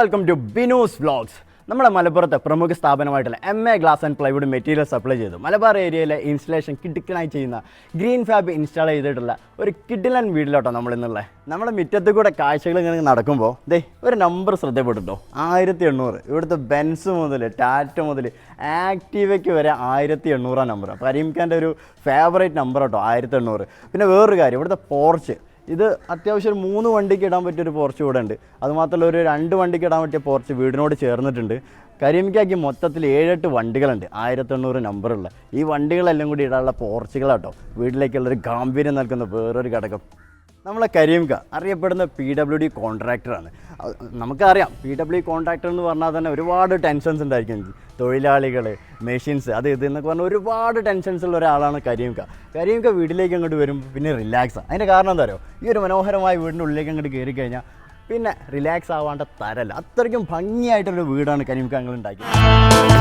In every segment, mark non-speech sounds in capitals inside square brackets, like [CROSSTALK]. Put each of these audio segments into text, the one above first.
Welcome to Binu's vlogs നമ്മുടെ മലപ്പുറത്തെ പ്രമുഖ സ്ഥാപനമായിട്ടുള്ള M A glass and plywood material supply ചെയ്തു. മലബാർ ഏരിയയിലെ ഇൻസ്റ്റലേഷൻ കിടുക്കനായി ചെയ്യുന്ന ഗ്രീൻ ഫാബ് ഇൻസ്റ്റാൾ ചെയ്തിട്ടുള്ള ഒരു കിഡിലൻ വീട്ടിലോട്ടോ നമ്മൾ ഇന്നുള്ളത് നമ്മുടെ മുറ്റത്ത് കൂടെ കാഴ്ചകൾ ഇങ്ങനെ നടക്കുമ്പോൾ ദേ ഒരു നമ്പർ ശ്രദ്ധപ്പെട്ടിട്ടോ? ആയിരത്തി എണ്ണൂറ് ഇവിടുത്തെ ബെൻസ് മുതൽ ടാറ്റ മുതൽ ആക്റ്റീവയ്ക്ക് വരെ ആയിരത്തി എണ്ണൂറാം നമ്പർ അപ്പോൾ കരീംഖാന്റെ ഒരു ഫേവറേറ്റ് നമ്പർ കേട്ടോ ആയിരത്തി എണ്ണൂറ് പിന്നെ വേറൊരു കാര്യം ഇവിടുത്തെ പോർച്ച് ഇത് അത്യാവശ്യം മൂന്ന് വണ്ടിക്ക് ഇടാൻ പറ്റിയ ഒരു പോർച്ച് ഇവിടെ ഉണ്ട്. അതുമാത്രമല്ല ഒരു രണ്ട് വണ്ടിക്ക് ഇടാൻ പറ്റിയ പോർച്ച് വീടിനോട് ചേർന്നിട്ടുണ്ട്. കരിമിക്കാക്കി മൊത്തത്തിൽ ഏഴെട്ട് വണ്ടികളുണ്ട്. ആയിരത്തി എണ്ണൂറ് നമ്പറുള്ള ഈ വണ്ടികളെല്ലാം കൂടി ഇടാനുള്ള പോർച്ചുകളാട്ടോ വീട്ടിലേക്കുള്ളൊരു ഗാംഭീര്യം നൽകുന്ന വേറൊരു ഘടകം. നമ്മളെ കരീംക അറിയപ്പെടുന്ന പി ഡബ്ല്യു ഡി കോൺട്രാക്ടറാണ് നമുക്കറിയാം പി ഡബ്ല്യു കോൺട്രാക്ടർ എന്ന് പറഞ്ഞാൽ തന്നെ ഒരുപാട് ടെൻഷൻസ് ഉണ്ടായിരിക്കും തൊഴിലാളികൾ മെഷീൻസ് അത് ഇത് എന്നൊക്കെ പറഞ്ഞാൽ ഒരുപാട് ടെൻഷൻസ് ഉള്ള ഒരാളാണ് കരീംക കരീംക വീട്ടിലേക്ക് അങ്ങോട്ട് വരുമ്പോൾ പിന്നെ റിലാക്സ് അതിന്റെ കാരണം എന്താ പറയുക ഈ ഒരു മനോഹരമായ വീടിന്റെ ഉള്ളിലേക്ക് അങ്ങോട്ട് കയറി കഴിഞ്ഞാൽ പിന്നെ റിലാക്സ് ആവാണ്ട തരല്ല. അത്രയ്ക്കും ഭംഗിയായിട്ടൊരു വീടാണ് കരീംക ഞങ്ങൾ ഉണ്ടാക്കിയത്.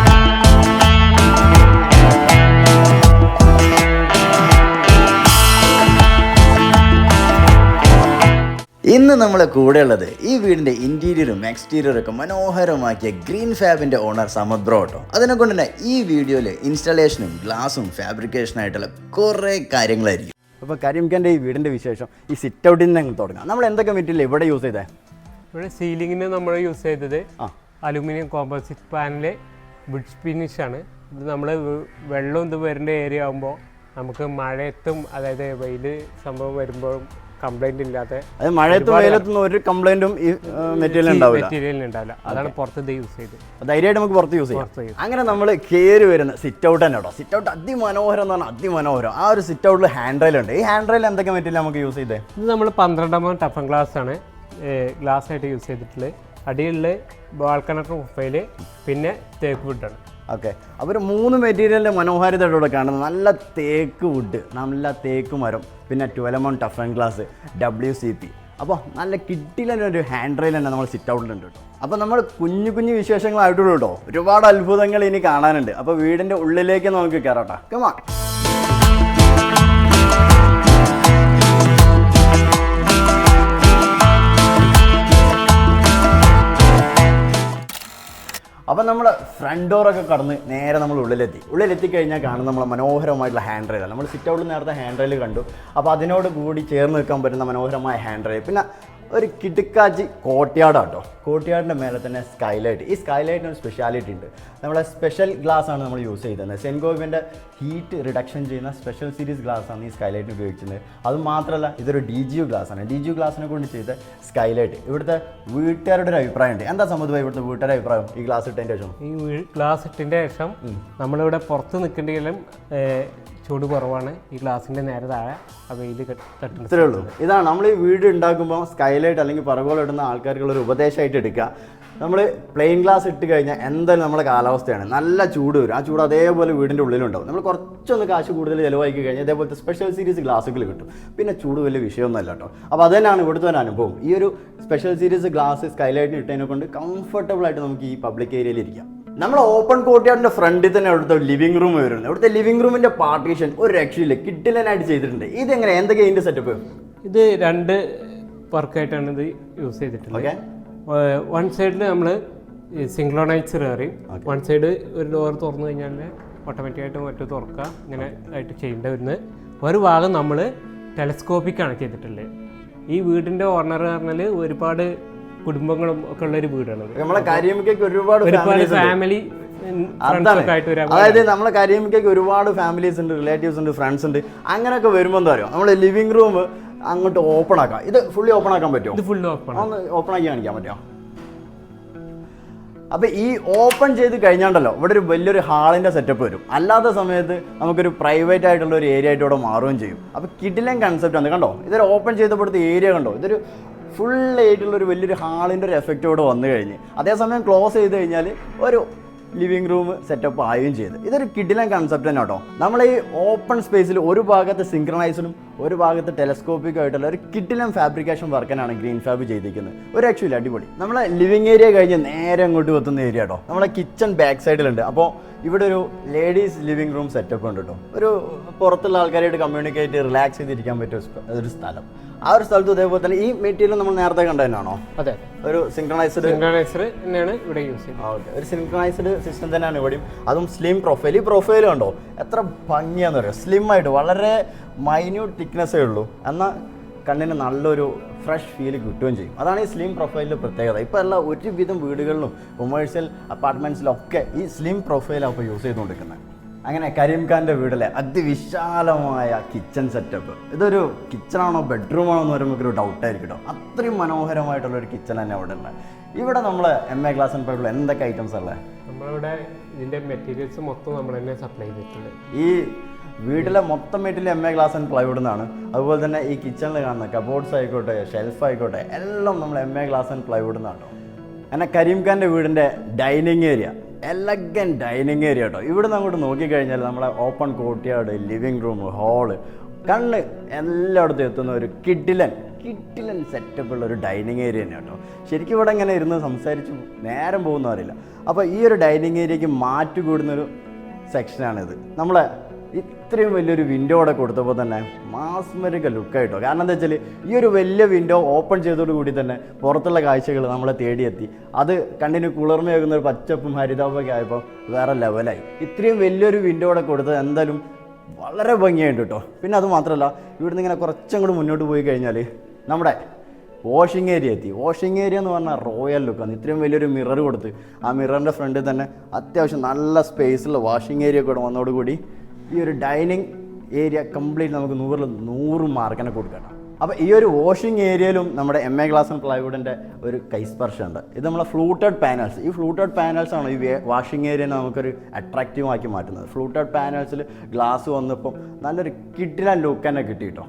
ഇന്ന് നമ്മളെ കൂടെ ഉള്ളത് ഈ വീടിന്റെ ഇന്റീരിയറും എക്സ്റ്റീരിയറും ഒക്കെ മനോഹരമാക്കിയ ഗ്രീൻ ഫാബിന്റെ ഓണർ സമദ് ബ്രോ കേട്ടോ അതിനെ കൊണ്ട് തന്നെ ഈ വീഡിയോയിൽ ഇൻസ്റ്റലേഷനും ഗ്ലാസും ഫാബ്രിക്കേഷനും ആയിട്ടുള്ള കുറേ കാര്യങ്ങളായിരിക്കും. അപ്പോൾ കരീംഖാന്റെ ഈ വീടിന്റെ വിശേഷം ഈ സിറ്റ് ഔട്ടിൽ നിന്ന് തുടങ്ങാം. നമ്മൾ എന്തൊക്കെ മെറ്റീരിയൽ ഇവിടെ യൂസ് ചെയ്തേ? ഇവിടെ സീലിങ്ങിന് നമ്മൾ യൂസ് ചെയ്തത് aluminium composite panel wood finish ആണ്. ഇത് നമ്മൾ വെള്ളം ഇത് വരേണ്ട ഏരിയ ആകുമ്പോൾ നമുക്ക് മഴയത്തും അതായത് വെയിൽ സംഭവം വരുമ്പോഴും കംപ്ലൈന്റ് ഇല്ലാത്ത അത് മഴയത്തും വെയിലത്തും ഒരു കംപ്ലൈന്റും ഈ മെറ്റീരിയൽ ഉണ്ടാവില്ല. മെറ്റീരിയലിന് ഉണ്ടാവില്ല. അതാണ് പുറത്ത് യൂസ് ചെയ്ത്. ധൈര്യമായിട്ട് നമുക്ക് പുറത്ത് യൂസ് ചെയ്യാം. അങ്ങനെ നമ്മൾ കയറി വരുന്ന സിറ്റ് ഔട്ട് തന്നെ കേട്ടോ. സിറ്റ് ഔട്ട് അതിമനോഹരം എന്ന് പറഞ്ഞാൽ അതിമനോഹരം. ആ ഒരു സിറ്റ് ഔട്ടിൽ ഹാൻഡ് റെയിൽ ഉണ്ട്. ഈ ഹാൻഡ് റെയിൽ എന്തൊക്കെ മെറ്റീരിയൽ നമുക്ക് യൂസ് ചെയ്തേ? ഇത് നമ്മൾ പന്ത്രണ്ടാമത് ടഫൻ ഗ്ലാസ് ആണ്. ഗ്ലാസ് ആയിട്ട് യൂസ് ചെയ്തിട്ടുള്ളത്. അടിയിൽ വാൾക്കണർ പ്രൊഫൈൽ പിന്നെ തേക്ക് വുഡാണ് ഓക്കെ. അവർ മൂന്ന് മെറ്റീരിയലിന്റെ മനോഹാരിത ഇവിടെ കാണുന്നത്. നല്ല തേക്ക് വുഡ് നല്ല തേക്ക് മരം പിന്നെ ട്വലമോൺ toughened glass W C P. അപ്പോൾ നല്ല കിട്ടിയില്ല ഒരു ഹാൻഡ് റെയിൽ തന്നെ നമ്മൾ സിറ്റ് ഔട്ടിലുണ്ട് കേട്ടോ. അപ്പോൾ നമ്മൾ കുഞ്ഞു കുഞ്ഞു വിശേഷങ്ങളായിട്ടുള്ളൂ കേട്ടോ. ഒരുപാട് അത്ഭുതങ്ങൾ ഇനി കാണാനുണ്ട്. അപ്പോൾ വീടിന്റെ ഉള്ളിലേക്ക് നമുക്ക് കയറാട്ടോ കമാ അപ്പം നമ്മൾ ഫ്രണ്ട് ഡോറൊക്കെ കടന്ന് നേരെ നമ്മൾ ഉള്ളിലെത്തി. ഉള്ളിലെത്തി കഴിഞ്ഞാൽ കാണുന്ന നമ്മൾ മനോഹരമായിട്ടുള്ള ഹാൻഡ് റെയിൽ നമ്മൾ സിറ്റ് ഔട്ടിൽ നേരത്തെ ഹാൻഡ് റെയിൽ കണ്ടു. അപ്പോൾ അതിനോട് കൂടി ചേർന്ന് നിൽക്കാൻ പറ്റുന്ന മനോഹരമായ ഹാൻഡ് റെയിൽ പിന്നെ ഒരു കിടുക്കാച്ചി കോട്ടയാടാട്ടോ കോട്ടയാടിന്റെ മേലെ തന്നെ സ്കൈലൈറ്റ് ഈ സ്കൈലൈറ്റിന് ഒരു സ്പെഷ്യാലിറ്റി ഉണ്ട്. നമ്മളെ സ്പെഷ്യൽ ഗ്ലാസ് ആണ് നമ്മൾ യൂസ് ചെയ്തത് സെൻഗോവിന്റെ ഹീറ്റ് റിഡക്ഷൻ ചെയ്യുന്ന സ്പെഷ്യൽ സീരീസ് ഗ്ലാസ് ആണ് ഈ സ്കൈലൈറ്റിന് ഉപയോഗിക്കുന്നത് അത് മാത്രമല്ല ഇതൊരു ഡി ജി യു ഗ്ലാസ് ആണ്. ഡി ജി യു ഗ്ലാസിനെ കൊണ്ട് ചെയ്ത സ്കൈലൈറ്റ് ഇവിടുത്തെ വീട്ടുകാരുടെ ഒരു അഭിപ്രായം ഉണ്ട് എന്താ സംബന്ധമായി ഇവിടുത്തെ വീട്ടുകാരുടെ അഭിപ്രായം ഈ ഗ്ലാസ് ഇട്ടതിന്റെ ശേഷം? ഈ ഗ്ലാസ് ഇട്ടതിന്റെ ശേഷം നമ്മളിവിടെ പുറത്ത് നിൽക്കേണ്ടെങ്കിലും ചൂട് കുറവാണ്. ഈ ഗ്ലാസിന്റെ നേരെ താഴെ ആ വെയിൽ തട്ടുന്നത് ഇത്രേ ഉള്ളൂ. ഇതാണ് നമ്മൾ ഈ വീട് ഉണ്ടാക്കുമ്പോൾ സ്കൈലൈറ്റ് അല്ലെങ്കിൽ പറകോളം ഇടുന്ന ആൾക്കാർക്കുള്ള ഒരു ഉപദേശമായിട്ട് എടുക്കുക. നമ്മൾ പ്ലെയിൻ ഗ്ലാസ് ഇട്ട് കഴിഞ്ഞാൽ എന്തായാലും നമ്മുടെ കാലാവസ്ഥയാണ്. നല്ല ചൂട് വരും. ആ ചൂട് അതേപോലെ വീടിന്റെ ഉള്ളിലുണ്ടാവും. നമ്മൾ കുറച്ചൊന്ന് കാശ് കൂടുതൽ ചിലവാക്കി കഴിഞ്ഞാൽ ഇതേപോലത്തെ സ്പെഷ്യൽ സീരീസ് ഗ്ലാസ്സുകൾ കിട്ടും. പിന്നെ ചൂട് വലിയ വിഷയമൊന്നുമല്ല കേട്ടോ. അപ്പോൾ അതുതന്നെയാണ് ഇവിടുത്തെ ഒരു അനുഭവം. ഈ ഒരു സ്പെഷ്യൽ സീരീസ് ഗ്ലാസ് സ്കൈലൈറ്റിന് ഇട്ടതിനെ കൊണ്ട് കംഫർട്ടബിൾ ആയിട്ട് നമുക്ക് ഈ പബ്ലിക് ഏരിയയിൽ ഇരിക്കാം. നമ്മൾ ഓപ്പൺ കോർട്ട്യാർഡിന്റെ ഫ്രണ്ടിൽ തന്നെ അവിടുത്തെ ലിവിംഗ് റൂം വരുന്നത് അവിടുത്തെ ലിവിംഗ് റൂമിന്റെ പാർട്ടീഷൻ ഒരു രക്ഷയില്ല. കിട്ടിലനായിട്ട് ചെയ്തിട്ടുണ്ട്. ഇതെങ്ങനെ? എന്തൊക്കെയാണ് ഇതിന്റെ സെറ്റപ്പ് ഇത് രണ്ട് വർക്കായിട്ടാണ് ഇത് യൂസ് ചെയ്തിട്ടുള്ളത്. ഓക്കെ വൺ സൈഡിൽ നമ്മൾ സിംഗ്ലോണൈസർ കയറി വൺ സൈഡ് ഒരു ഡോർ തുറന്നു കഴിഞ്ഞാൽ ഓട്ടോമാറ്റിക്കായിട്ട് മറ്റു തുറക്കുക ഇങ്ങനെ ആയിട്ട് ചെയ്യേണ്ടി വരുന്നത്. ഒരു ഭാഗം നമ്മൾ ടെലസ്കോപ്പിക്കാണ് ചെയ്തിട്ടുള്ളത്. ഈ വീടിന്റെ ഓർണർ പറഞ്ഞാൽ ഒരുപാട് കുടുംബങ്ങളും ഒക്കെ ഉള്ള ഒരു വീടാണ് നമ്മളെ കാര്യമിക്കൊക്കെ ഒരുപാട് ഒരുപാട് ഫാമിലി അതായത് നമ്മളെ കരിയമ്മയ്ക്ക് ഒരുപാട് ഫാമിലീസ് ഉണ്ട് റിലേറ്റീവ്സ് ഉണ്ട് ഫ്രണ്ട്സ് ഉണ്ട്. അങ്ങനെയൊക്കെ വരുമ്പോൾ എന്താ പറയുക നമ്മൾ ലിവിംഗ് റൂം അങ്ങോട്ട് ഓപ്പൺ ആക്കാം. ഇത് ഫുള്ളി ഓപ്പൺ ആക്കാൻ പറ്റുമോ? ഇത് ഫുൾ ഓപ്പൺ ഒന്ന് ഓപ്പൺ ആക്കി കാണിക്കാൻ പറ്റുമോ? അപ്പൊ ഈ ഓപ്പൺ ചെയ്ത് കഴിഞ്ഞാണ്ടല്ലോ ഇവിടെ ഒരു വലിയൊരു ഹാളിന്റെ സെറ്റപ്പ് വരും. അല്ലാത്ത സമയത്ത് നമുക്കൊരു പ്രൈവറ്റ് ആയിട്ടുള്ള ഒരു ഏരിയ ആയിട്ട് ഇവിടെ മാറുകയും ചെയ്യും. അപ്പൊ കിഡിലൻ കൺസെപ്റ്റ് ആണ്. കണ്ടോ? ഇതൊരു ഓപ്പൺ ചെയ്തപ്പോഴത്തെ ഏരിയ കണ്ടോ? ഇതൊരു ഫുൾ ആയിട്ടുള്ള ഒരു വലിയൊരു ഹാളിന്റെ ഒരു എഫക്റ്റ് ഇവിടെ വന്നു കഴിഞ്ഞ്. അതേസമയം ക്ലോസ് ചെയ്ത് കഴിഞ്ഞാൽ ഒരു ലിവിംഗ് റൂം സെറ്റപ്പ് ആയും ചെയ്ത്. ഇതൊരു കിഡിലൻ കൺസെപ്റ്റ് തന്നെ കേട്ടോ. നമ്മൾ ഈ ഓപ്പൺ സ്പേസിൽ ഒരു ഭാഗത്ത് സിങ്ക്രണൈസഡും ഒരു ഭാഗത്ത് ടെലസ്കോപ്പിക് ആയിട്ടുള്ള ഒരു കിഡിലൻ ഫാബ്രിക്കേഷൻ വർക്കനാണ് ഗ്രീൻ ഫാബ് ചെയ്തിരിക്കുന്നത്. ഒരു ആക്ച്വലി അടിപൊളി. നമ്മളെ ലിവിംഗ് ഏരിയ കഴിഞ്ഞ് നേരെ അങ്ങോട്ട് എത്തുന്ന ഏരിയ കേട്ടോ. നമ്മളെ കിച്ചൺ ബാക്ക് സൈഡിലുണ്ട് അപ്പോൾ ഇവിടെ ഒരു ലേഡീസ് ലിവിംഗ് റൂം സെറ്റപ്പ് ഉണ്ട് കേട്ടോ. ഒരു പുറത്തുള്ള ആൾക്കാരായിട്ട് കമ്മ്യൂണിക്കേറ്റ് റിലാക്സ് ചെയ്തിരിക്കാൻ പറ്റിയ ഒരു സ്ഥലം. ആ ഒരു സ്ഥലത്ത് ഇതേപോലെ തന്നെ ഈ മെറ്റീരിയൽ നമ്മൾ നേരത്തെ കണ്ട തന്നെയാണോ അതെ. ഒരു സിങ്ക്രണൈസ്ഡ് സിംഗ്രണൈസർ തന്നെയാണ് ഇവിടെ യൂസ് ചെയ്യുന്നത്. ഓക്കെ. ഒരു സിൻക്രണൈസ്ഡ് സിസ്റ്റം തന്നെയാണ് ഇവിടെയും. അതും സ്ലിം പ്രൊഫൈൽ ഈ പ്രൊഫൈൽ കണ്ടോ? എത്ര ഭംഗിയാന്ന് പറയുക സ്ലിം ആയിട്ട് വളരെ മൈന്യൂട്ട് തിക്നെസ്സേ ഉള്ളൂ. എന്നാൽ കണ്ണിന് നല്ലൊരു ഫ്രഷ് ഫീൽ കിട്ടുകയും ചെയ്യും. അതാണ് ഈ സ്ലിം പ്രൊഫൈലിന്റെ പ്രത്യേകത. ഇപ്പോൾ എല്ലാ ഒരുവിധം വീടുകളിലും കൊമേഴ്ഷ്യൽ അപ്പാർട്ട്മെന്റ്സിലൊക്കെ ഈ സ്ലിം പ്രൊഫൈലാണ് ഇപ്പോൾ യൂസ് ചെയ്തുകൊണ്ടിരിക്കുന്നത്. അങ്ങനെ കരീം ഖാന്റെ വീടിലെ അതിവിശാലമായ കിച്ചൺ സെറ്റപ്പ് ഇതൊരു കിച്ചണാണോ ബെഡ്റൂമാണോ എന്ന് പറയുമ്പോൾ ഒരു ഡൗട്ടായിരിക്കും കേട്ടോ അത്രയും മനോഹരമായിട്ടുള്ള ഒരു കിച്ചൺ തന്നെ അവിടെ ഉള്ളത് ഇവിടെ നമ്മൾ എം എ ക്ലാസ് ആൻഡ് പൈപ്പിൽ എന്തൊക്കെ ഐറ്റംസ് ഉള്ളത് നമ്മളിവിടെ ഇതിന്റെ മെറ്റീരിയൽസ് മൊത്തം നമ്മൾ തന്നെ സപ്ലൈ ചെയ്തിട്ടുണ്ട്. ഈ വീട്ടിലെ മൊത്തം വീട്ടിൽ M A glass and plywood എന്നാണ് അതുപോലെ തന്നെ ഈ കിച്ചണിൽ കാണുന്ന കബോർഡ്സ് ആയിക്കോട്ടെ ഷെൽഫ് ആയിക്കോട്ടെ എല്ലാം നമ്മൾ M A glass and plywood എന്നാണ് കേട്ടോ അങ്ങനെ കരീം ഖാന്റെ വീടിന്റെ dining area elegant dining area കേട്ടോ ഇവിടുന്ന് അങ്ങോട്ട് നോക്കിക്കഴിഞ്ഞാൽ നമ്മളെ open courtyard living room hall കണ്ണ് എല്ലായിടത്തും എത്തുന്ന ഒരു കിഡിലൻ കിഡിലൻ സെറ്റപ്പ് ഉള്ള ഒരു ഡൈനിങ് ഏരിയ തന്നെ കേട്ടോ ശരിക്കും ഇവിടെ ഇങ്ങനെ ഇരുന്ന് സംസാരിച്ച് നേരം പോകുന്ന അറിയില്ല അപ്പോൾ ഈ ഒരു ഡൈനിങ് ഏരിയയ്ക്ക് മാറ്റുകൂടുന്നൊരു സെക്ഷനാണിത് നമ്മളെ ഇത്രയും വലിയൊരു വിൻഡോ അവിടെ കൊടുത്തപ്പോൾ തന്നെ മാസ്മരിക ലുക്കായിട്ടോ കാരണം എന്താ വെച്ചാൽ ഈ ഒരു വലിയ വിൻഡോ ഓപ്പൺ ചെയ്തോട് കൂടി തന്നെ പുറത്തുള്ള കാഴ്ചകൾ നമ്മളെ തേടിയെത്തി. അത് കണ്ടിന്യൂ കുളിർമയാകുന്ന ഒരു പച്ചപ്പും ഹരിതാപമൊക്കെ ആയപ്പോൾ വേറെ ലെവലായി ഇത്രയും വലിയൊരു വിൻഡോ അവിടെ കൊടുത്തത് എന്തായാലും വളരെ ഭംഗിയായിട്ട് കേട്ടോ പിന്നെ അത് മാത്രമല്ല ഇവിടുന്ന് ഇങ്ങനെ കുറച്ചും കൂടി മുന്നോട്ട് പോയി കഴിഞ്ഞാൽ നമ്മുടെ വാഷിംഗ് ഏരിയ എത്തി. വാഷിംഗ് ഏരിയ എന്ന് പറഞ്ഞാൽ റോയൽ ലുക്കാണ് ഇത്രയും വലിയൊരു മിറർ കൊടുത്ത് ആ മിററിന്റെ ഫ്രണ്ടിൽ തന്നെ അത്യാവശ്യം നല്ല സ്പേസുള്ള വാഷിംഗ് ഏരിയ കൂടെ വന്നതോടുകൂടി ഈ ഒരു ഡൈനിങ് ഏരിയ കംപ്ലീറ്റ് നമുക്ക് നൂറിൽ നൂറ് മാർക്കിനെ കൊടുക്കണം അപ്പോൾ ഈ ഒരു വാഷിംഗ് ഏരിയയിലും നമ്മുടെ എം എ ഗ്ലാസ് ആൻഡ് പ്ലൈവുഡിന്റെ ഒരു കൈസ്പർശമുണ്ട് ഇത് നമ്മളെ ഫ്ലൂട്ടഡ് പാനൽസ് ഈ ഫ്ലൂട്ടഡ് പാനൽസ് ആണ് ഈ വാഷിംഗ് ഏരിയനെ നമുക്കൊരു അട്രാക്റ്റീവ് ആക്കി മാറ്റുന്നത്. ഫ്ലൂട്ടഡ് പാനൽസിൽ ഗ്ലാസ് വന്നപ്പം നല്ലൊരു കിട്ടില ലുക്ക് തന്നെ കിട്ടി കേട്ടോ.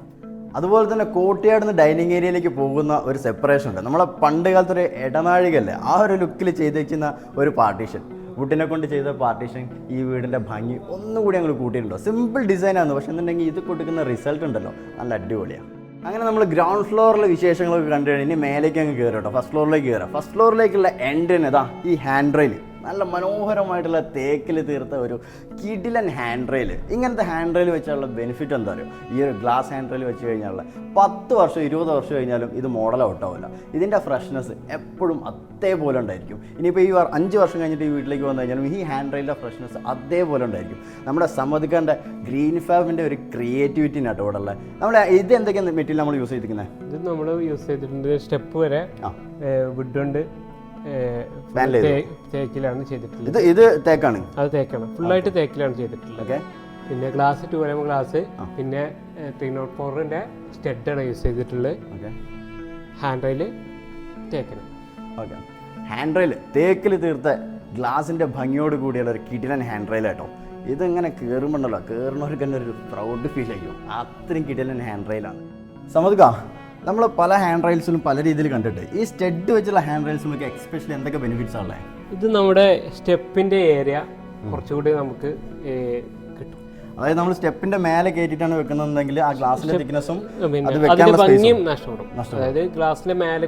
അതുപോലെ തന്നെ കോട്ടയാടുന്ന് ഡൈനിങ് ഏരിയയിലേക്ക് പോകുന്ന ഒരു സെപ്പറേഷൻ ഉണ്ട്. നമ്മളെ പണ്ട് കാലത്ത് ഒരു ഇടനാഴികല്ലേ ആ ഒരു ലുക്കിൽ ചെയ്തേക്കുന്ന ഒരു പാർട്ടീഷൻ വുഡിനെ കൊണ്ട് ചെയ്ത പാർട്ടീഷൻ ഈ വീടിന്റെ ഭംഗി ഒന്നുകൂടി ഞങ്ങൾ കൂട്ടിയിട്ടുണ്ടോ? സിമ്പിൾ ഡിസൈനാണ് പക്ഷെ എന്നുണ്ടെങ്കിൽ ഇത് കൊടുക്കുന്ന റിസൾട്ട് ഉണ്ടല്ലോ. നല്ല അടിപൊളിയാണ് അങ്ങനെ നമ്മൾ ഗ്രൗണ്ട് ഫ്ലോറിലെ വിശേഷങ്ങളൊക്കെ കണ്ടു കഴിഞ്ഞാൽ ഇനി മേലേക്ക് അങ്ങ് കയറി കേട്ടോ. ഫസ്റ്റ് ഫ്ലോറിലേക്ക് കയറാം ഫസ്റ്റ് ഫ്ലോറിലേക്കുള്ള എൻട്രിന് ഇതാ ഈ ഹാൻഡ് റെയിൽ നല്ല മനോഹരമായിട്ടുള്ള തേക്കിൽ തീർത്ത ഒരു കിടിലൻ ഹാൻഡ് റെയിൽ ഇങ്ങനത്തെ ഹാൻഡ് റെയിൽ വെച്ചുള്ള ബെനിഫിറ്റ് എന്താ പറയുക ഈ ഒരു ഗ്ലാസ് ഹാൻഡ് റെയിൽ വെച്ച് കഴിഞ്ഞാൽ പത്ത് വർഷം ഇരുപത് വർഷം കഴിഞ്ഞാലും ഇത് മോഡൽ ഔട്ടാവില്ല ഇതിന്റെ ഫ്രഷ്നെസ് എപ്പോഴും അതേപോലെ ഉണ്ടായിരിക്കും. ഇനിയിപ്പോൾ ഈ അഞ്ച് വർഷം കഴിഞ്ഞിട്ട് ഈ വീട്ടിലേക്ക് വന്നു കഴിഞ്ഞാലും ഈ ഹാൻഡ് റെയിലിന്റെ ഫ്രഷ്നെസ് അതേപോലെ ഉണ്ടായിരിക്കും. നമ്മുടെ സമ്മതിക്കാന്റെ ഗ്രീൻ ഫാബിന്റെ ഒരു ക്രിയേറ്റിവിറ്റി കേട്ടോ ഇവിടെ ഉള്ളത് നമ്മൾ ഇത് എന്തൊക്കെയാണ് മെറ്റീരിയൽ നമ്മൾ യൂസ് ചെയ്തിരിക്കുന്നത് ഇത് നമ്മൾ യൂസ് ചെയ്തിട്ടുണ്ട് സ്റ്റെപ്പ് വരെ ആ. വുഡ് ചെയ്തു. തേക്കിലാണ് ചെയ്തിട്ടുള്ളത്. ഇത് ഇത് തേക്കാണ്? അത് തേക്കാണ്. ഫുള്ളായിട്ട് തേക്കിലാണ് ചെയ്തിട്ടുള്ളത്. പിന്നെ ഗ്ലാസ് ടു എം ഗ്ലാസ് പിന്നെ ത്രീ നോട്ട് ഫോറിന്റെ സ്റ്റെഡാണ് യൂസ് ചെയ്തിട്ടുള്ളത്. ഹാൻഡ് റെയിൽ തേക്കിന്. ഓക്കെ ഹാൻഡ് റെയിൽ തേക്കിൽ തീർത്ത ഗ്ലാസിന്റെ ഭംഗിയോട് കൂടിയുള്ള ഒരു കിടിലൻ ഹാൻഡ് റെയിൽ കേട്ടോ ഇതിങ്ങനെ കയറുമ്പോണ്ടല്ലോ കയറുന്നവർക്ക് തന്നെ ഒരു പ്രൗഡ് ഫീൽ ചെയ്യും അത്രയും കിടിലൻ ഹാൻഡ് റെയിലാണ് സമ്മതിക്ക? നമ്മൾ പല ഹാൻഡ് റൈൽസിലും പല രീതിയിൽ കണ്ടിട്ട് ഈ സ്റ്റെഡ് വെച്ചുള്ള ഹാൻഡ് നമുക്ക് എക്സ്പെഷ്യലി എന്തൊക്കെ ബെനിഫിറ്റ്സ് ഉള്ളത് ഇത് നമ്മുടെ സ്റ്റെപ്പിന്റെ ഏരിയ കുറച്ചുകൂടി നമുക്ക് കിട്ടും. അതായത് നമ്മൾ സ്റ്റെപ്പിന്റെ മേലെ കയറ്റിയിട്ടാണ് വെക്കുന്നതെങ്കിൽ ആ ഗ്ലാസിന്റെ തിക്നെസ്സും അതിന്റെ ഭംഗിയും നഷ്ടപ്പെടും. അതായത് ഗ്ലാസിന്റെ മേലെ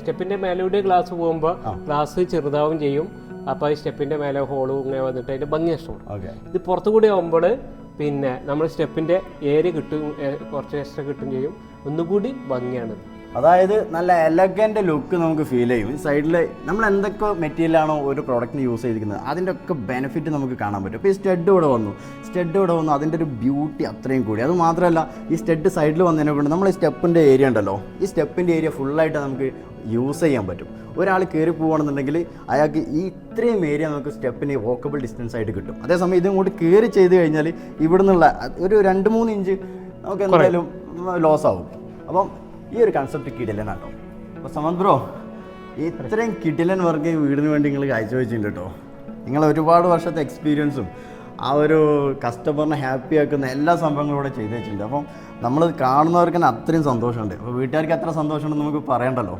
സ്റ്റെപ്പിന്റെ മേലൂടെ ഗ്ലാസ് പോകുമ്പോൾ ഗ്ലാസ് ചെറുതാവും ചെയ്യും. അപ്പോൾ ഈ സ്റ്റെപ്പിന്റെ മേലെ ഹോളും ഇങ്ങനെ വന്നിട്ട് അതിന്റെ ഭംഗി നഷ്ടപ്പെടും. ഓക്കെ. ഇത് പുറത്തുകൂടി ആകുമ്പോൾ പിന്നെ നമ്മൾ സ്റ്റെപ്പിന്റെ ഏരിയ കിട്ടും കുറച്ച് എക്സ്ട്രാ കിട്ടും ചെയ്യും. ഒന്നുകൂടി ഭംഗിയാണ്. അതായത് നല്ല എലഗന്റ് ലുക്ക് നമുക്ക് ഫീൽ ചെയ്യും. ഈ സൈഡിൽ നമ്മൾ എന്തൊക്കെ മെറ്റീരിയലാണോ ഒരു പ്രോഡക്റ്റിന് യൂസ് ചെയ്തിരിക്കുന്നത് അതിന്റെ ഒക്കെ ബെനിഫിറ്റ് നമുക്ക് കാണാൻ പറ്റും. ഇപ്പോൾ ഈ സ്റ്റെഡ് ഇവിടെ വന്നു. സ്റ്റെഡ് ഇവിടെ വന്നു അതിന്റെ ഒരു ബ്യൂട്ടി അത്രയും കൂടി. അത് മാത്രമല്ല ഈ സ്റ്റെഡ് സൈഡിൽ വന്നതിനെ കൊണ്ട് നമ്മൾ ഈ സ്റ്റെപ്പിന്റെ ഏരിയ ഉണ്ടല്ലോ ഈ സ്റ്റെപ്പിന്റെ ഏരിയ ഫുള്ളായിട്ട് നമുക്ക് യൂസ് ചെയ്യാൻ പറ്റും. ഒരാൾ കയറി പോവുകയാണെന്നുണ്ടെങ്കിൽ അയാൾക്ക് ഈ ഇത്രയും ഏരിയ നമുക്ക് സ്റ്റെപ്പിന് വോക്കബിൾ ഡിസ്റ്റൻസ് ആയിട്ട് കിട്ടും. അതേസമയം ഇതും കൂടി കയറി ചെയ്ത് കഴിഞ്ഞാൽ ഇവിടെ നിന്നുള്ള ഒരു രണ്ട് മൂന്ന് ഇഞ്ച് നമുക്ക് എന്തായാലും ലോസ് ആവും അപ്പം ഈ ഒരു കൺസെപ്റ്റ് കിടിലൻ അപ്പോൾ സമന്ത് ബ്രോ ഇത്രയും കിടിലൻ വർക്ക് ഈ വീടിന് വേണ്ടി നിങ്ങൾ കാഴ്ചവെച്ചിട്ടുണ്ട് കേട്ടോ നിങ്ങൾ ഒരുപാട് വർഷത്തെ എക്സ്പീരിയൻസും ആ ഒരു കസ്റ്റമറിനെ ഹാപ്പി ആക്കുന്ന എല്ലാ സംഭവങ്ങളും ഇവിടെ ചെയ്തു വെച്ചിട്ടുണ്ട് അപ്പം നമ്മൾ കാണുന്നവർക്ക് തന്നെ അത്രയും സന്തോഷമുണ്ട്. അപ്പോൾ വീട്ടുകാർക്ക് എത്ര സന്തോഷമുണ്ടെന്ന് നമുക്ക് പറയണ്ടല്ലോ.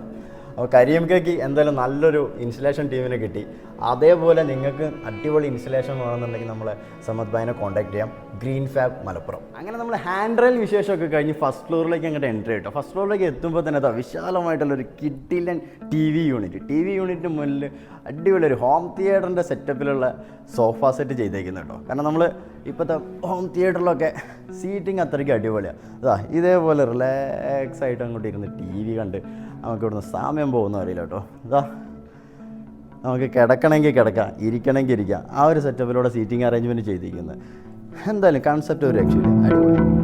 അപ്പോൾ കരിയംകയ്ക്ക് എന്തായാലും നല്ലൊരു ഇൻസ്റ്റലേഷൻ ടീമിനെ കിട്ടി. അതേപോലെ നിങ്ങൾക്ക് അടിപൊളി ഇൻസ്റ്റലേഷൻ വേണമെന്നുണ്ടെങ്കിൽ നമ്മളെ സമത് ഭായിനെ കോൺടാക്ട് ചെയ്യാം. Green fab Malappuram. അങ്ങനെ നമ്മൾ ഹാൻഡ് റെയിൽ വിശേഷമൊക്കെ കഴിഞ്ഞ് ഫസ്റ്റ് ഫ്ലോറിലേക്ക് അങ്ങോട്ട് എൻട്രി കിട്ടും. ഫസ്റ്റ് ഫ്ലോറിലേക്ക് എത്തുമ്പോൾ തന്നെ അതാ വിശാലമായിട്ടുള്ളൊരു കിഡിലൻ T V unit T V യൂണിറ്റിന് മുന്നിൽ അടിപൊളി ഒരു ഹോം തിയേറ്ററിന്റെ സെറ്റപ്പിലുള്ള സോഫ സെറ്റ് ചെയ്തേക്കുന്നു കേട്ടോ കാരണം നമ്മൾ ഇപ്പോഴത്തെ ഹോം തിയേറ്ററിലൊക്കെ സീറ്റിംഗ് അത്രയ്ക്ക് അടിപൊളിയാണ് അതാ ഇതേപോലെ റിലാക്സ് ആയിട്ട് അങ്ങോട്ട് ഇരുന്ന് ടി വി കണ്ട് നമുക്ക് ഇവിടുന്ന് സാമ്യം പോകുന്ന അറിയില്ല കേട്ടോ. ഇതാ നമുക്ക് കിടക്കണമെങ്കിൽ കിടക്കാം ഇരിക്കണമെങ്കിൽ ഇരിക്കാം. ആ ഒരു സെറ്റപ്പിലൂടെ സീറ്റിംഗ് അറേഞ്ച്മെന്റ് ചെയ്തിരിക്കുന്നത് എന്തായാലും കൺസെപ്റ്റ് ഒരു രക്ഷയില്ല. അടിപൊളി.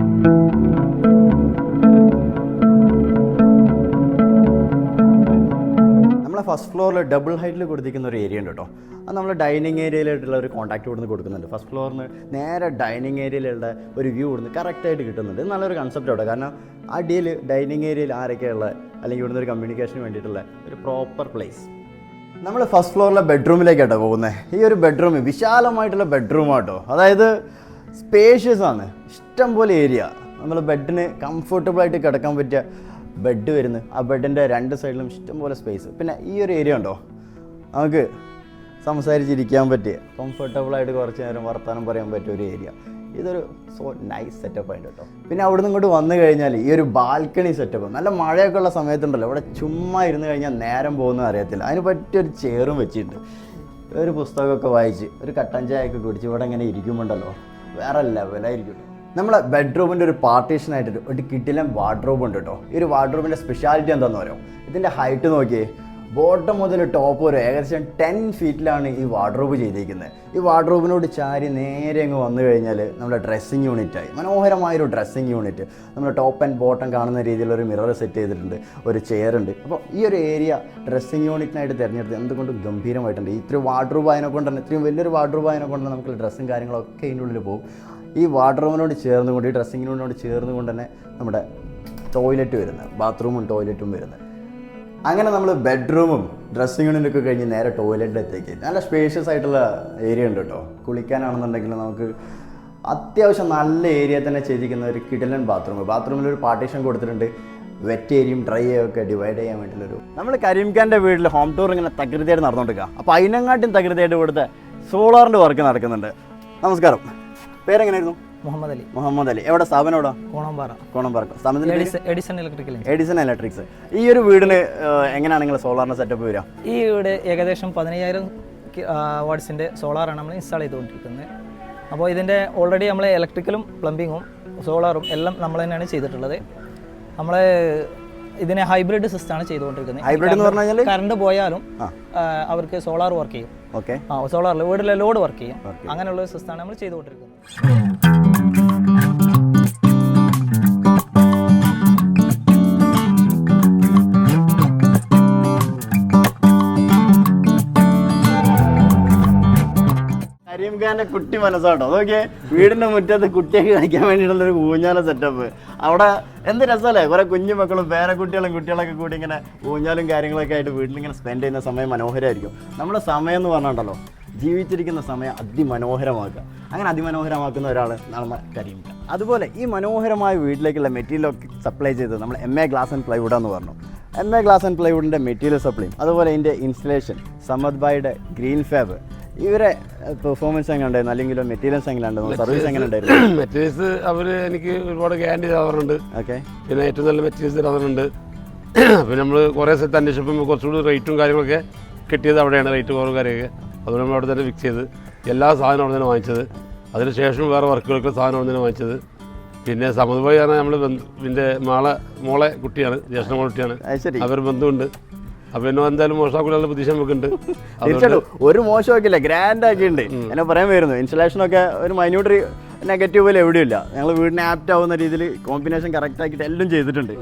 ഫസ്റ്റ് ഫ്ലോറിൽ ഡബിൾ ഹൈറ്റിൽ കൊടുത്തിരിക്കുന്ന ഒരു ഏരിയ ഉണ്ട് കേട്ടോ അത് നമ്മൾ ഡൈനിങ് ഏരിയയിലായിട്ടുള്ള ഒരു കോൺടാക്ട് ഇവിടുന്ന് കൊടുക്കുന്നുണ്ട്. ഫസ്റ്റ് ഫ്ലോറിന് നേരെ ഡൈനിങ് ഏരിയയിലുള്ള ഒരു വ്യൂ ഇവിടുന്ന് കറക്റ്റായിട്ട് കിട്ടുന്നുണ്ട്. നല്ലൊരു കൺസെപ്റ്റ് അവിടെ കാരണം അടിയിൽ ഡൈനിങ് ഏരിയയിൽ ആരൊക്കെയുള്ള അല്ലെങ്കിൽ ഇവിടുന്ന് ഒരു കമ്മ്യൂണിക്കേഷന് വേണ്ടിയിട്ടുള്ള ഒരു പ്രോപ്പർ പ്ലേസ് നമ്മൾ ഫസ്റ്റ് ഫ്ലോറിലെ ബെഡ്റൂമിലേക്കാട്ടോ പോകുന്നത് ഈ ഒരു ബെഡ്റൂം വിശാലമായിട്ടുള്ള ബെഡ്റൂം ആട്ടോ. അതായത് സ്പേഷ്യസ് ആണ്. ഇഷ്ടം പോലെ ഏരിയ നമ്മൾ ബെഡിന് കംഫർട്ടബിൾ ആയിട്ട് കിടക്കാൻ പറ്റിയ ബെഡ് വരുന്നത് ആ ബെഡിന്റെ രണ്ട് സൈഡിലും ഇഷ്ടം പോലെ സ്പേസ് പിന്നെ ഈ ഒരു ഏരിയ ഉണ്ടോ? നമുക്ക് സംസാരിച്ചിരിക്കാൻ പറ്റിയ കംഫർട്ടബിളായിട്ട് കുറച്ച് നേരം വർത്തമാനം പറയാൻ പറ്റിയ ഒരു ഏരിയ ഇതൊരു സോ നൈസ് സെറ്റപ്പ് ആയിട്ട് കേട്ടോ. പിന്നെ അവിടുന്ന് ഇങ്ങോട്ട് വന്നു കഴിഞ്ഞാൽ ഈ ഒരു ബാൽക്കണി സെറ്റപ്പ് നല്ല മഴയൊക്കെ ഉള്ള സമയത്തുണ്ടല്ലോ. ഇവിടെ ചുമ്മാ ഇരുന്ന് കഴിഞ്ഞാൽ നേരം പോകുന്നത് അറിയത്തില്ല. അതിന് പറ്റിയൊരു ചെയറും വെച്ചിട്ടുണ്ട്. ഒരു പുസ്തകമൊക്കെ വായിച്ച് ഒരു കട്ടൻ ചായയൊക്കെ കുടിച്ച് ഇവിടെ ഇങ്ങനെ ഇരിക്കുമ്പോണ്ടല്ലോ. വേറെ ലെവലായിരിക്കും നമ്മളെ ബെഡ്റൂമിന്റെ ഒരു പാർട്ടീഷനായിട്ട് ഒരു കിട്ടിലും വാർഡ്രോബ് ഉണ്ട് കേട്ടോ ഈ ഒരു വാർഡ്രോബിന്റെ സ്പെഷ്യാലിറ്റി എന്താണെന്ന് പറയാം ഇതിന്റെ ഹൈറ്റ് നോക്കിയേ ബോട്ടം മുതൽ ടോപ്പ് വരെ ഏകദേശം ടെൻ ഫീറ്റിലാണ് ഈ വാർഡ്രോബ് ചെയ്തിരിക്കുന്നത് ഈ വാർഡ്രോബിനോട് ചാരി നേരെ അങ്ങ് വന്നു കഴിഞ്ഞാൽ നമ്മുടെ ഡ്രസ്സിങ് യൂണിറ്റായി മനോഹരമായൊരു ഡ്രസ്സിങ് യൂണിറ്റ് നമ്മൾ ടോപ്പ് ആൻഡ് ബോട്ടം കാണുന്ന രീതിയിലൊരു മിറർ സെറ്റ് ചെയ്തിട്ടുണ്ട് ഒരു ചെയറുണ്ട് അപ്പോൾ ഈ ഒരു ഏരിയ ഡ്രസ്സിങ് യൂണിറ്റിനായിട്ട് തിരഞ്ഞെടുത്ത് എന്തുകൊണ്ടും ഗംഭീരമായിട്ടുണ്ട്. ഇത്രയും വാർഡ്രോബ് ആയതിനെ കൊണ്ട് തന്നെ ഇത്രയും വലിയൊരു വാർഡ്രോബ് ആയതിനെ കൊണ്ട് നമുക്ക് ഡ്രസ്സും കാര്യങ്ങളൊക്കെ ഇതിന്റെ ഉള്ളിൽ പോകും. ഈ വാർഡ്രോബിനോട് ചേർന്നുകൊണ്ട് ഈ ഡ്രസ്സിംഗ് ചേർന്ന് കൊണ്ട് തന്നെ നമ്മുടെ ടോയ്ലറ്റ് വരുന്നത്. ബാത്റൂമും ടോയ്ലറ്റും വരുന്നത്. അങ്ങനെ നമ്മൾ ബെഡ്റൂമും ഡ്രസ്സിംഗ് യൂണിറ്റൊക്കെ കഴിഞ്ഞ് നേരെ ടോയ്ലറ്റിലെത്തേക്ക് നല്ല സ്പേഷ്യസ് ആയിട്ടുള്ള ഏരിയ ഉണ്ട് കേട്ടോ. കുളിക്കാനാണെന്നുണ്ടെങ്കിൽ നമുക്ക് അത്യാവശ്യം നല്ല ഏരിയ തന്നെ ചെയ്തിരിക്കുന്ന ഒരു കിടലൻ ബാത്റൂം ബാത്റൂമിൽ ഒരു പാർട്ടീഷൻ കൊടുത്തിട്ടുണ്ട്. വെറ്റ് ഏരിയയും ഡ്രൈ ഒക്കെ ഡിവൈഡ് ചെയ്യാൻ വേണ്ടിയിട്ടൊരു നമ്മൾ കരീംഖാന്റെ വീട്ടിൽ ഹോം ടൂർ ഇങ്ങനെ തകൃതിയായിട്ട് നടന്നുകൊണ്ടിരിക്കുക അപ്പോൾ അതിനെങ്ങാട്ടും തകൃതിയായിട്ട് ഇവിടുത്തെ സോളാറിന്റെ വർക്ക് നടക്കുന്നുണ്ട്. നമസ്കാരം. പേരെങ്ങനെയായിരുന്നു മുഹമ്മദ് അലി. മുഹമ്മദ് അലി. എവിടെ? സ്ഥാപനം എവിടെ? Konampara? Edison electrical Edison electrics. ഈ ഒരു വീടിന് എങ്ങനെയാണ് നിങ്ങൾ സോളാറിന്റെ സെറ്റപ്പ് വരിക? ഈ വീട് ഏകദേശം പതിനയ്യായിരം വാട്സിന്റെ സോളാറാണ് നമ്മൾ ഇൻസ്റ്റാൾ ചെയ്തുകൊണ്ടിരിക്കുന്നത്. അപ്പോൾ ഇതിന്റെ ഓൾറെഡി നമ്മൾ ഇലക്ട്രിക്കലും പ്ലംബിങ്ങും സോളാറും എല്ലാം നമ്മൾ തന്നെയാണ് ചെയ്തിട്ടുള്ളത്. നമ്മൾ ഇതിനെ ഹൈബ്രിഡ് സിസ്റ്റമാണ് ചെയ്തുകൊണ്ടിരിക്കുന്നത്. ഹൈബ്രിഡ് എന്ന് പറഞ്ഞാൽ കറണ്ട് പോയാലും അവർക്ക് സോളാർ വർക്ക് ചെയ്യും. ഓക്കെ ആ സോളാറിൽ വീട്ടിലെ ലോഡ് വർക്ക് ചെയ്യും. അങ്ങനെയുള്ള സിസ്റ്റം സിസ്റ്റമാണ് നമ്മൾ ചെയ്തുകൊണ്ടിരിക്കുന്നത്. ഖാന്റെ കുട്ടി മനസ്സാട്ടോ. അതൊക്കെ വീടിന്റെ മുറ്റത്ത് കുട്ടിയൊക്കെ കളിക്കാൻ വേണ്ടിയിട്ടുള്ള ഒരു ഊഞ്ഞാല സെറ്റപ്പ് അവിടെ എന്ത് രസമല്ലേ? കുറെ കുഞ്ഞു മക്കളും പേരക്കുട്ടികളും കുട്ടികളൊക്കെ കൂടി ഇങ്ങനെ ഊഞ്ഞാലും കാര്യങ്ങളൊക്കെ ആയിട്ട് വീട്ടിൽ ഇങ്ങനെ സ്പെൻഡ് ചെയ്യുന്ന സമയം മനോഹരമായിരിക്കും നമ്മുടെ സമയം എന്ന് പറഞ്ഞിട്ടുണ്ടല്ലോ ജീവിച്ചിരിക്കുന്ന സമയം അതിമനോഹരമാക്കുക. അങ്ങനെ അതിമനോഹരമാക്കുന്ന ഒരാൾ നമ്മുടെ കരീം അതുപോലെ ഈ മനോഹരമായ വീട്ടിലേക്കുള്ള മെറ്റീരിയലൊക്കെ സപ്ലൈ ചെയ്തത് നമ്മൾ M A glass and plywood എന്ന് പറഞ്ഞു. എം എ ഗ്ലാസ് ആൻഡ് പ്ലൈവുഡിന്റെ മെറ്റീരിയൽ സപ്ലൈ അതുപോലെ ഇതിന്റെ ഇൻസ്റ്റലേഷൻ സമദ് ബായുടെ ഗ്രീൻ ഫാബ് ഇവരെ പെർഫോമൻസ് എങ്ങനെ ഉണ്ടായിരുന്നു? അല്ലെങ്കിൽ മെറ്റീരിയൽസ് എങ്ങനെ ഉണ്ടായിരുന്നു? സർവീസ് എങ്ങനെ ഉണ്ടായിരുന്നു? [COUGHS] മെറ്റീരിയൽസ് അവർ എനിക്ക് ഒരുപാട് ഗ്യാരണ്ടി തരാറുണ്ട്. ഓക്കെ പിന്നെ ഏറ്റവും നല്ല മെറ്റീരിയൽസ് തരാറുണ്ട്. [COUGHS] പിന്നെ നമ്മൾ കുറേ സ്ഥലത്ത് അന്വേഷിച്ചപ്പോൾ കുറച്ചുകൂടി റേറ്റും കാര്യങ്ങളൊക്കെ കിട്ടിയത് അവിടെയാണ് റേറ്റ് കുറവും കാര്യമൊക്കെ അതുകൊണ്ട് നമ്മൾ അവിടെ തന്നെ ഫിക്സ് ചെയ്ത് എല്ലാ സാധനവും അവിടെ തന്നെ വാങ്ങിച്ചത്. അതിനുശേഷം വേറെ വർക്കുകൾക്ക് സാധനം അവിടെ തന്നെ വാങ്ങിച്ചത്. പിന്നെ സമതുപോയി പറഞ്ഞാൽ നമ്മൾ ഇതിന്റെ മാളെ മോളെ കുട്ടിയാണ് ജ്യേഷ്ഠ മോളെ കുട്ടിയാണ്. അവർ ബന്ധമുണ്ട് അപ്പോൾ എന്നെ എന്തായാലും മോശമാക്കൂടാനുള്ള പ്രതീക്ഷ നമുക്കുണ്ട്. [LAUGHS] തീർച്ചയായിട്ടും. ഒരു മോശമാക്കില്ല ഗ്രാൻഡ് ഒക്കെ ഉണ്ട് എന്നെ പറയാൻ വരുന്നു ഇൻസ്റ്റലേഷൻ ഒക്കെ ഒരു മൈന്യൂട്ട് നെഗറ്റീവ് പോലെ എവിടെയില്ല ഞങ്ങൾ വീടിന് ആപ്റ്റ് ആവുന്ന രീതിയിൽ കോമ്പിനേഷൻ കറക്റ്റ് ആക്കിയിട്ട് എല്ലാം ചെയ്തിട്ടുണ്ട്.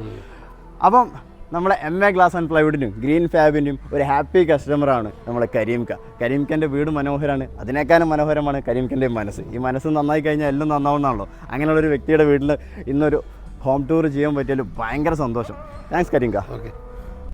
അപ്പം നമ്മളെ എം എ ഗ്ലാസ് ആൻഡ് പ്ലൈവുഡിനും ഗ്രീൻ ഫാബിനും ഒരു ഹാപ്പി കസ്റ്റമറാണ് നമ്മളെ കരീംക കരീംഖന്റെ വീട് മനോഹരമാണ് അതിനേക്കാളും മനോഹരമാണ് കരീംഖന്റെ മനസ്സ്. ഈ മനസ്സ് നന്നായി കഴിഞ്ഞാൽ എല്ലാം നന്നാവുന്നതാണല്ലോ. അങ്ങനെയുള്ള ഒരു വ്യക്തിയുടെ വീട്ടിൽ ഇന്നൊരു ഹോം ടൂർ ചെയ്യാൻ പറ്റിയാലും ഭയങ്കര സന്തോഷം. Thanks കരീംക okay